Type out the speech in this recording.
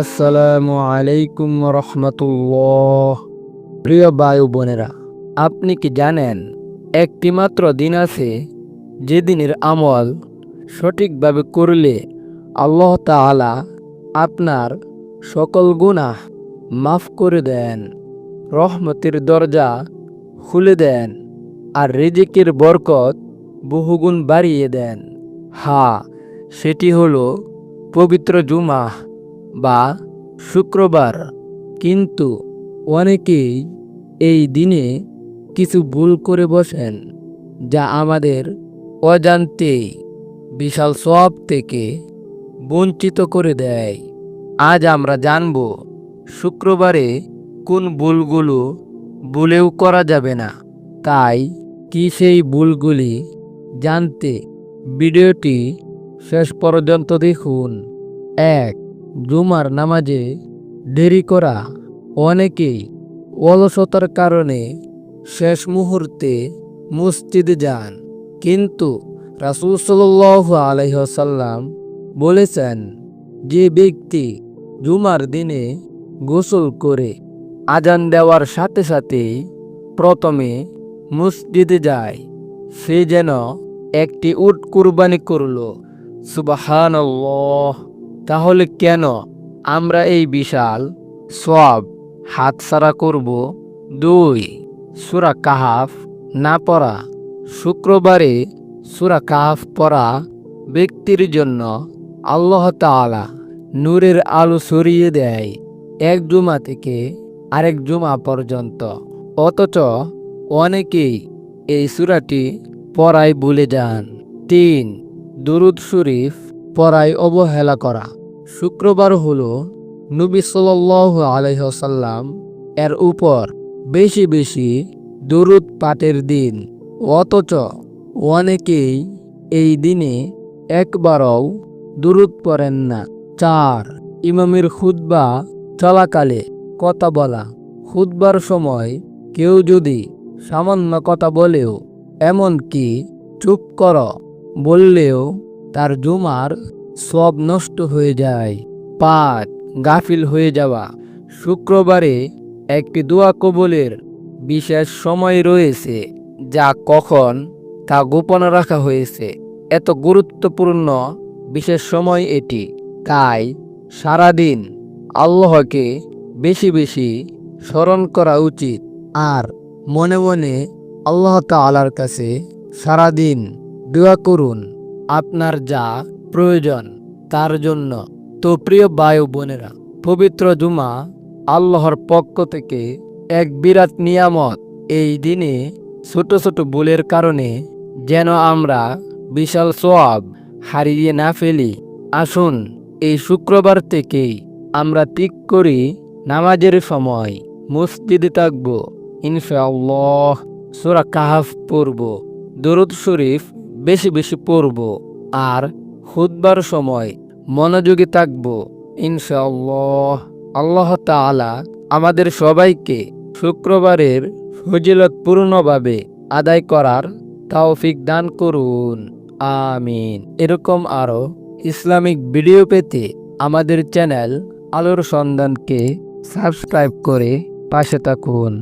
আসসালামু আলাইকুম রহমতুল্লাহ। প্রিয় বায়ু বোনেরা, আপনি কি জানেন একটি মাত্র দিন আছে যে দিনের আমল সঠিকভাবে করলে আল্লাহ তাআলা আপনার সকল গুনাহ মাফ করে দেন, রহমতের দরজা খুলে দেন আর রিজিকের বরকত বহুগুণ বাড়িয়ে দেন। হ্যাঁ সেটি হলো পবিত্র জুমা বা শুক্রবার, কিন্তু অনেকেই এই দিনে কিছু ভুল করে বসেন, যা আমাদের অজান্তেই বিশাল সব থেকে বঞ্চিত করে দেয়। আজ আমরা জানব শুক্রবারে কোন ভুলগুলো ভুলেও করা যাবে না। তাই কি সেই ভুলগুলি জানতে ভিডিওটি শেষ পর্যন্ত দেখুন। এক জুমার নামাজে দেরি করা অনেকেই অলসতার কারণে শেষ মুহূর্তে মসজিদে যান। কিন্তু রাসুল সাল্লাহ আলহ্লাম বলেছেন, যে ব্যক্তি জুমার দিনে গোসল করে আজান দেওয়ার সাথে সাথেই প্রথমে মসজিদে যায়, সে যেন একটি উট কুরবানি করল। সুবাহান তাহলে কেন আমরা এই বিশাল সব হাতছাড়া করব? দুই, সুরা কাহাফ না পড়া। শুক্রবারে সুরা কাহাফ পড়া ব্যক্তির জন্য আল্লাহ তাআলা নূরের আলো সরিয়ে দেয় এক জুমা থেকে আরেক জুমা পর্যন্ত। অথচ অনেকেই এই সুরাটি পড়ায় ভুলে যান। তিন, দুরুদ শরীফ পড়ায় অবহেলা করা। শুক্রবার হলো নবী আলাইহি ওয়াসাল্লাম এর উপর বেশি বেশি দুরুদ পাঠের দিন, অথচ অনেকেই এই দিনে একবারও দুরুদ পড়েন না। চার, ইমামের খুতবা চলাকালে কথা বলা। খুতবার সময় কেউ যদি সামান্য কথা বলেও, এমনকি চুপ কর, বললেও তার জুমার সব নষ্ট হয়ে যায়। পাঁচ, গাফিল হয়ে যাওয়া। শুক্রবারে একটি দোয়া কবলের বিশেষ সময় রয়েছে, যা কখন? তা গোপন রাখা হয়েছে। এত গুরুত্বপূর্ণ বিশেষ সময় এটি। তাই সারাদিন আল্লাহকে বেশি বেশি স্মরণ করা উচিত। আর মনে মনে আল্লাহ তালার কাছে সারাদিন দোয়া করুন। আপনার যা প্রয়োজন, তার জন্য। তো প্রিয় বায়ু বোনেরা, পবিত্র জুমা আল্লাহর পক্ষ থেকে এক বিরাট নিয়ামত এই দিনে ছোট ছোট ভুলের কারণে যেন আমরা বিশাল সোয়াব হারিয়ে না ফেলি। আসুন, এই শুক্রবার থেকেই আমরা ঠিক করি নামাজের সময় মসজিদে থাকব। ইনশাআল্লাহ, সুরা কাহাফ পড়ব। দরুদ শরীফ বেশি বেশি পড়ব আর খুদবার সময় মনোযোগী থাকব, ইনশাআল্লাহ। আল্লাহ তাআলা আমাদের সবাইকে শুক্রবারের ফজিলতপূর্ণভাবে আদায় করার তাওফিক দান করুন, আমিন। এরকম আরও ইসলামিক ভিডিও পেতে আমাদের চ্যানেল আলোর সন্ধানকে সাবস্ক্রাইব করে পাশে থাকুন।